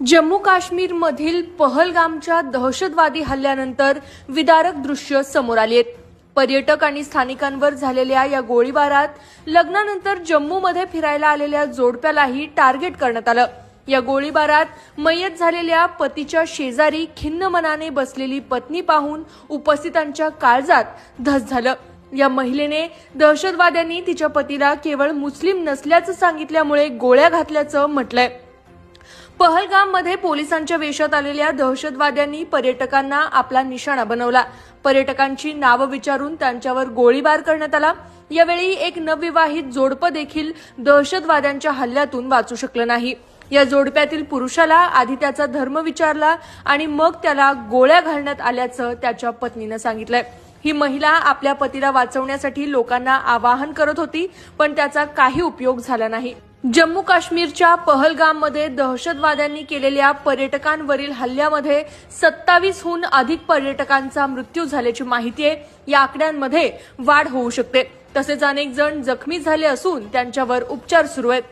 जम्मू काश्मीरमधील पहलगामच्या दहशतवादी हल्ल्यानंतर विदारक दृश्य समोर आली आहेत. पर्यटक आणि स्थानिकांवर झालेल्या या गोळीबारात लग्नानंतर जम्मूमध्ये फिरायला आलेल्या जोडप्यालाही टार्गेट करण्यात आलं. या गोळीबारात मयत झालेल्या पतीच्या शेजारी खिन्न मनाने बसलेली पत्नी पाहून उपस्थितांच्या काळजात धस झालं. या महिलेने दहशतवाद्यांनी तिच्या पतीला केवळ मुस्लिम नसल्याचं सांगितल्यामुळे गोळ्या घातल्याचं म्हटलंय. पहलगाममध्ये पोलिसांच्या वेशात आलेल्या दहशतवाद्यांनी पर्यटकांना आपला निशाणा बनवला. पर्यटकांची नावं विचारून त्यांच्यावर गोळीबार करण्यात आला. यावेळी एक नवविवाहित जोडपं देखील दहशतवाद्यांच्या हल्ल्यातून वाचू शकलं नाही. या जोडप्यातील पुरुषाला आधी त्याचा धर्म विचारला आणि मग त्याला गोळ्या घालण्यात आल्याचं त्याच्या पत्नीनं सांगितलंय. ही महिला आपल्या पतीला वाचवण्यासाठी लोकांना आवाहन करत होती पण त्याचा काही उपयोग झाला नाही. जम्मू काश्मीरच्या पहलगाममध्ये दहशतवाद्यांनी केलेल्या पर्यटकांवरील हल्ल्यामध्ये सत्तावीसहून अधिक पर्यटकांचा मृत्यू झाल्याची माहिती आहे. या आकड्यांमध्ये वाढ होऊ शकते. तसेच अनेक जण जखमी झाले असून त्यांच्यावर उपचार सुरू आहेत.